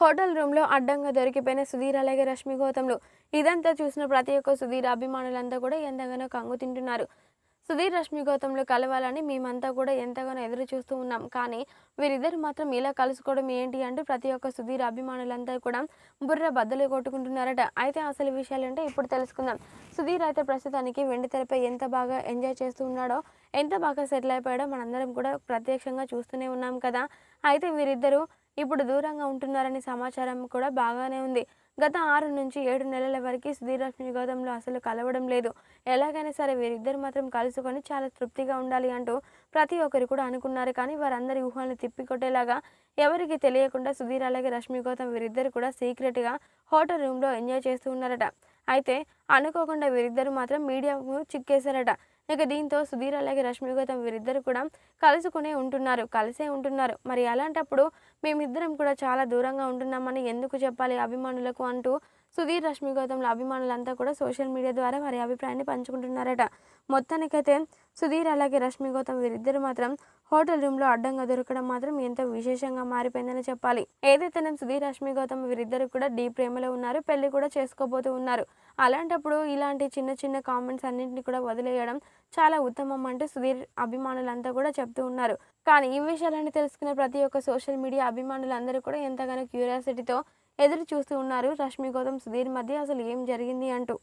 Hotel రూమ్లో అడ్డంగా దొరికిపోయిన సుధీర్ అలాగే రష్మి గౌతమ్లు. ఇదంతా చూసిన ప్రతి ఒక్క సుధీర్ అభిమానులంతా కూడా ఎంతగానో కంగు తింటున్నారు. సుధీర్ రష్మి గౌతమ్లు కలవాలని మేమంతా కూడా ఎంతగానో ఎదురు చూస్తూ ఉన్నాం. కానీ వీరిద్దరు మాత్రం ఇలా కలుసుకోవడం ఏంటి అంటూ ప్రతి ఒక్క సుధీర్ అభిమానులంతా కూడా బుర్ర బద్దలు కొట్టుకుంటున్నారట. అయితే అసలు విషయాలు అంటే ఇప్పుడు తెలుసుకుందాం. సుధీర్ అయితే ప్రస్తుతానికి వెండి తెరపై ఎంత బాగా ఎంజాయ్ చేస్తూ ఉన్నాడో ఎంత బాగా సెటిల్ అయిపోయాడో మనందరం కూడా ప్రత్యక్షంగా చూస్తూనే ఉన్నాం కదా. అయితే వీరిద్దరూ ఇప్పుడు దూరంగా ఉంటున్నారనే సమాచారం కూడా బాగానే ఉంది. గత ఆరు నుంచి ఏడు నెలల వరకు సుధీర్ రష్మి అసలు కలవడం లేదు. ఎలాగైనా సరే వీరిద్దరు మాత్రం కలుసుకొని చాలా తృప్తిగా ఉండాలి అంటూ ప్రతి ఒక్కరు కూడా అనుకున్నారు. కానీ వారందరి ఊహలను తిప్పికొట్టేలాగా ఎవరికి తెలియకుండా సుధీర్ అలాగే రష్మి గౌతమ్ వీరిద్దరు కూడా సీక్రెట్గా హోటల్ రూమ్లో ఎంజాయ్ చేస్తూ ఉన్నారట. అయితే అనుకోకుండా వీరిద్దరు మాత్రం మీడియాకు చిక్కేశారట. ఇక దీంతో సుధీర్ అలాగే రష్మి గౌతమ్ వీరిద్దరు కూడా కలుసుకునే ఉంటున్నారు. కలిసే ఉంటున్నారు. మరి అలాంటప్పుడు మేమిద్దరం కూడా చాలా దూరంగా ఉంటున్నామని ఎందుకు చెప్పాలి అభిమానులకు అంటూ సుధీర్ రష్మి గౌతమ్ల అభిమానులంతా కూడా సోషల్ మీడియా ద్వారా వారి అభిప్రాయాన్ని పంచుకుంటున్నారట. మొత్తానికైతే సుధీర్ అలాగే రష్మి గౌతమ్ వీరిద్దరు మాత్రం హోటల్ రూమ్లో అడ్డంగా దొరకడం మాత్రం ఎంతో విశేషంగా మారిపోయిందని చెప్పాలి. ఏదైతే నేను సుధీర్ రష్మి గౌతమ్ వీరిద్దరు కూడా డీ ప్రేమలో ఉన్నారు. పెళ్ళి కూడా చేసుకోబోతూ ఉన్నారు. అలాంటప్పుడు ఇలాంటి చిన్న చిన్న కామెంట్స్ అన్నింటినీ కూడా వదిలేయడం చాలా ఉత్తమం అంటూ సుధీర్ అభిమానులంతా కూడా చెప్తూ ఉన్నారు. కానీ ఈ విషయాలన్నీ తెలుసుకున్న ప్రతి ఒక్క సోషల్ మీడియా అభిమానులందరూ కూడా ఎంతగానో క్యూరియాసిటీతో ఎదురు చూస్తూ ఉన్నారు రష్మి గౌతమ్ సుధీర్ మధ్య అసలు ఏం జరిగింది అంటూ.